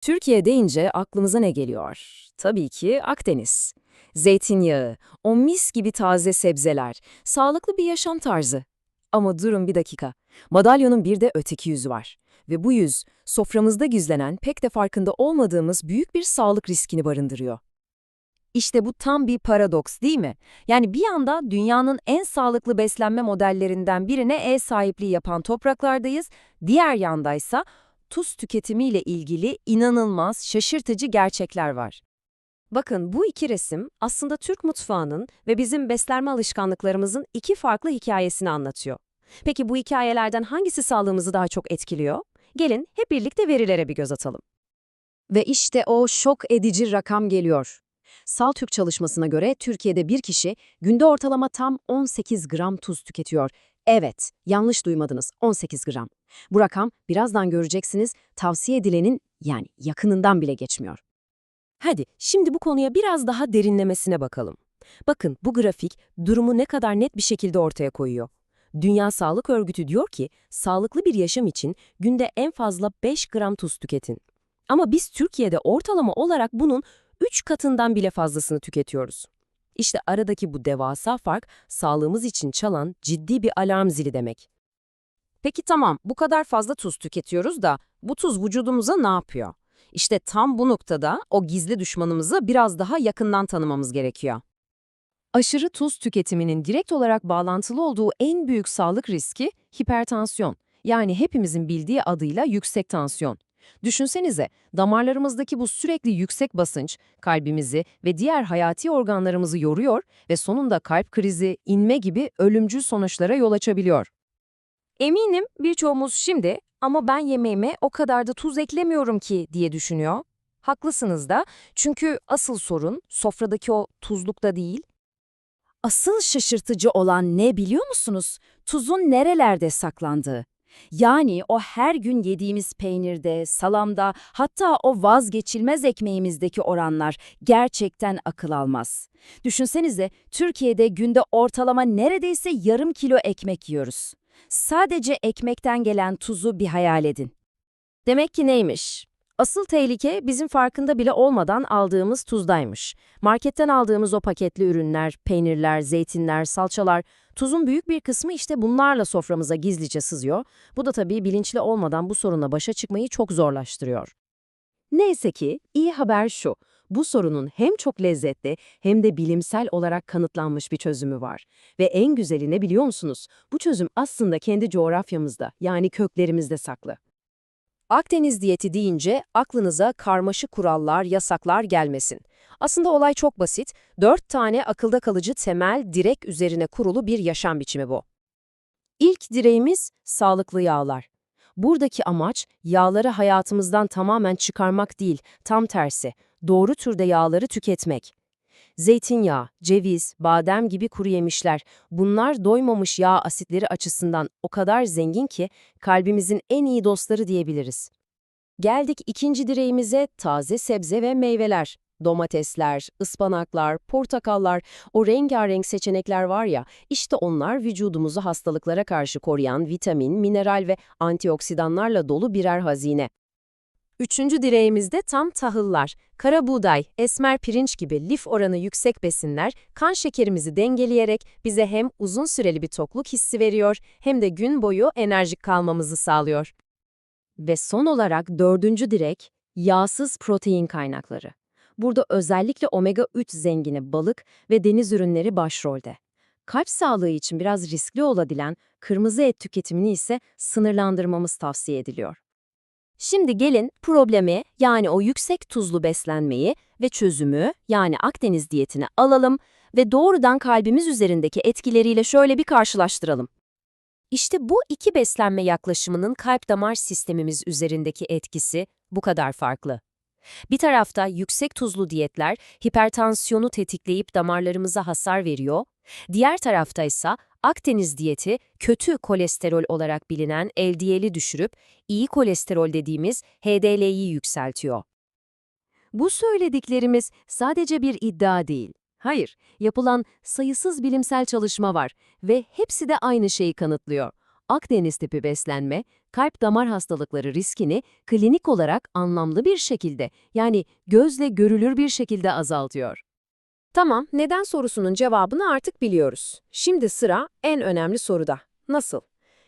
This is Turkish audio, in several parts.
Türkiye deyince aklımıza ne geliyor? Tabii ki Akdeniz. Zeytinyağı, o mis gibi taze sebzeler, sağlıklı bir yaşam tarzı. Ama durun bir dakika. Madalyonun bir de öteki yüzü var. Ve bu yüz, soframızda gizlenen pek de farkında olmadığımız büyük bir sağlık riskini barındırıyor. İşte bu tam bir paradoks değil mi? Yani bir yanda dünyanın en sağlıklı beslenme modellerinden birine ev sahipliği yapan topraklardayız, diğer yandaysa tuz tüketimiyle ilgili inanılmaz, şaşırtıcı gerçekler var. Bakın bu iki resim aslında Türk mutfağının ve bizim beslenme alışkanlıklarımızın iki farklı hikayesini anlatıyor. Peki bu hikayelerden hangisi sağlığımızı daha çok etkiliyor? Gelin hep birlikte verilere bir göz atalım. Ve işte o şok edici rakam geliyor. Saltürk çalışmasına göre Türkiye'de bir kişi günde ortalama tam 18 gram tuz tüketiyor. Evet, yanlış duymadınız, 18 gram. Bu rakam birazdan göreceksiniz tavsiye edilenin yani yakınından bile geçmiyor. Hadi şimdi bu konuya biraz daha derinlemesine bakalım. Bakın bu grafik durumu ne kadar net bir şekilde ortaya koyuyor. Dünya Sağlık Örgütü diyor ki sağlıklı bir yaşam için günde en fazla 5 gram tuz tüketin. Ama biz Türkiye'de ortalama olarak bunun 3 katından bile fazlasını tüketiyoruz. İşte aradaki bu devasa fark sağlığımız için çalan ciddi bir alarm zili demek. Peki tamam bu kadar fazla tuz tüketiyoruz da bu tuz vücudumuza ne yapıyor? İşte tam bu noktada o gizli düşmanımızı biraz daha yakından tanımamız gerekiyor. Aşırı tuz tüketiminin direkt olarak bağlantılı olduğu en büyük sağlık riski hipertansiyon. Yani hepimizin bildiği adıyla yüksek tansiyon. Düşünsenize, damarlarımızdaki bu sürekli yüksek basınç kalbimizi ve diğer hayati organlarımızı yoruyor ve sonunda kalp krizi, inme gibi ölümcül sonuçlara yol açabiliyor. Eminim birçoğumuz şimdi ama ben yemeğime o kadar da tuz eklemiyorum ki diye düşünüyor. Haklısınız da çünkü asıl sorun sofradaki o tuzlukta değil. Asıl şaşırtıcı olan ne biliyor musunuz? Tuzun nerelerde saklandığı. Yani o her gün yediğimiz peynirde, salamda, hatta o vazgeçilmez ekmeğimizdeki oranlar gerçekten akıl almaz. Düşünsenize Türkiye'de günde ortalama neredeyse yarım kilo ekmek yiyoruz. Sadece ekmekten gelen tuzu bir hayal edin. Demek ki neymiş? Asıl tehlike bizim farkında bile olmadan aldığımız tuzdaymış. Marketten aldığımız o paketli ürünler, peynirler, zeytinler, salçalar, tuzun büyük bir kısmı işte bunlarla soframıza gizlice sızıyor. Bu da tabii bilinçli olmadan bu sorunla başa çıkmayı çok zorlaştırıyor. Neyse ki iyi haber şu. Bu sorunun hem çok lezzetli hem de bilimsel olarak kanıtlanmış bir çözümü var. Ve en güzeli ne biliyor musunuz? Bu çözüm aslında kendi coğrafyamızda yani köklerimizde saklı. Akdeniz diyeti deyince aklınıza karmaşık kurallar, yasaklar gelmesin. Aslında olay çok basit. Dört tane akılda kalıcı temel direk üzerine kurulu bir yaşam biçimi bu. İlk direğimiz sağlıklı yağlar. Buradaki amaç yağları hayatımızdan tamamen çıkarmak değil, tam tersi, doğru türde yağları tüketmek. Zeytinyağı, ceviz, badem gibi kuru yemişler, bunlar doymamış yağ asitleri açısından o kadar zengin ki kalbimizin en iyi dostları diyebiliriz. Geldik ikinci direğimize taze sebze ve meyveler. Domatesler, ıspanaklar, portakallar, o rengarenk seçenekler var ya, işte onlar vücudumuzu hastalıklara karşı koruyan vitamin, mineral ve antioksidanlarla dolu birer hazine. Üçüncü direğimizde tam tahıllar, kara buğday, esmer pirinç gibi lif oranı yüksek besinler kan şekerimizi dengeleyerek bize hem uzun süreli bir tokluk hissi veriyor hem de gün boyu enerjik kalmamızı sağlıyor. Ve son olarak dördüncü direk, yağsız protein kaynakları. Burada özellikle omega-3 zengini balık ve deniz ürünleri başrolde. Kalp sağlığı için biraz riskli olabilen kırmızı et tüketimini ise sınırlandırmamız tavsiye ediliyor. Şimdi gelin problemi yani o yüksek tuzlu beslenmeyi ve çözümü yani Akdeniz diyetini alalım ve doğrudan kalbimiz üzerindeki etkileriyle şöyle bir karşılaştıralım. İşte bu iki beslenme yaklaşımının kalp damar sistemimiz üzerindeki etkisi bu kadar farklı. Bir tarafta yüksek tuzlu diyetler hipertansiyonu tetikleyip damarlarımıza hasar veriyor, diğer tarafta ise Akdeniz diyeti kötü kolesterol olarak bilinen LDL'i düşürüp iyi kolesterol dediğimiz HDL'yi yükseltiyor. Bu söylediklerimiz sadece bir iddia değil. Hayır, yapılan sayısız bilimsel çalışma var ve hepsi de aynı şeyi kanıtlıyor. Akdeniz tipi beslenme, kalp damar hastalıkları riskini klinik olarak anlamlı bir şekilde, yani gözle görülür bir şekilde azaltıyor. Tamam, neden sorusunun cevabını artık biliyoruz. Şimdi sıra en önemli soruda. Nasıl?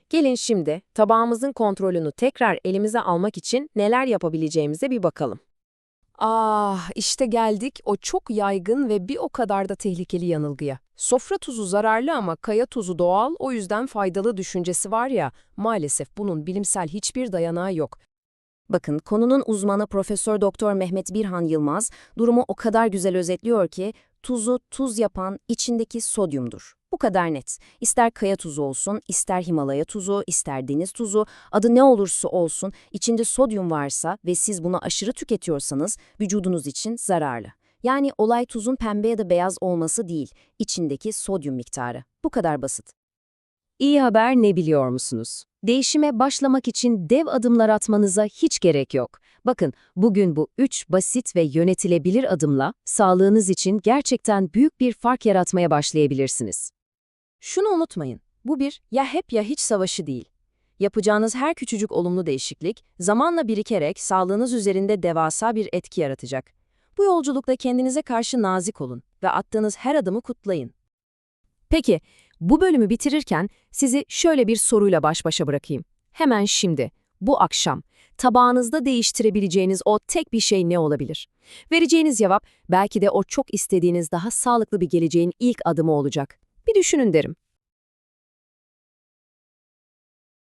Gelin şimdi tabağımızın kontrolünü tekrar elimize almak için neler yapabileceğimize bir bakalım. Ah, işte geldik o çok yaygın ve bir o kadar da tehlikeli yanılgıya. Sofra tuzu zararlı ama kaya tuzu doğal, o yüzden faydalı düşüncesi var ya, maalesef bunun bilimsel hiçbir dayanağı yok. Bakın konunun uzmanı Profesör Doktor Mehmet Birhan Yılmaz durumu o kadar güzel özetliyor ki tuzu tuz yapan içindeki sodyumdur. Bu kadar net. İster kaya tuzu olsun, ister Himalaya tuzu, ister deniz tuzu, adı ne olursa olsun içinde sodyum varsa ve siz bunu aşırı tüketiyorsanız vücudunuz için zararlı. Yani olay tuzun pembe ya da beyaz olması değil, içindeki sodyum miktarı. Bu kadar basit. İyi haber ne biliyor musunuz? Değişime başlamak için dev adımlar atmanıza hiç gerek yok. Bakın, bugün bu üç basit ve yönetilebilir adımla sağlığınız için gerçekten büyük bir fark yaratmaya başlayabilirsiniz. Şunu unutmayın, bu bir ya hep ya hiç savaşı değil. Yapacağınız her küçücük olumlu değişiklik, zamanla birikerek sağlığınız üzerinde devasa bir etki yaratacak. Bu yolculukta kendinize karşı nazik olun ve attığınız her adımı kutlayın. Peki, bu bölümü bitirirken sizi şöyle bir soruyla baş başa bırakayım. Hemen şimdi, bu akşam, tabağınızda değiştirebileceğiniz o tek bir şey ne olabilir? Vereceğiniz cevap belki de o çok istediğiniz daha sağlıklı bir geleceğin ilk adımı olacak. Bir düşünün derim.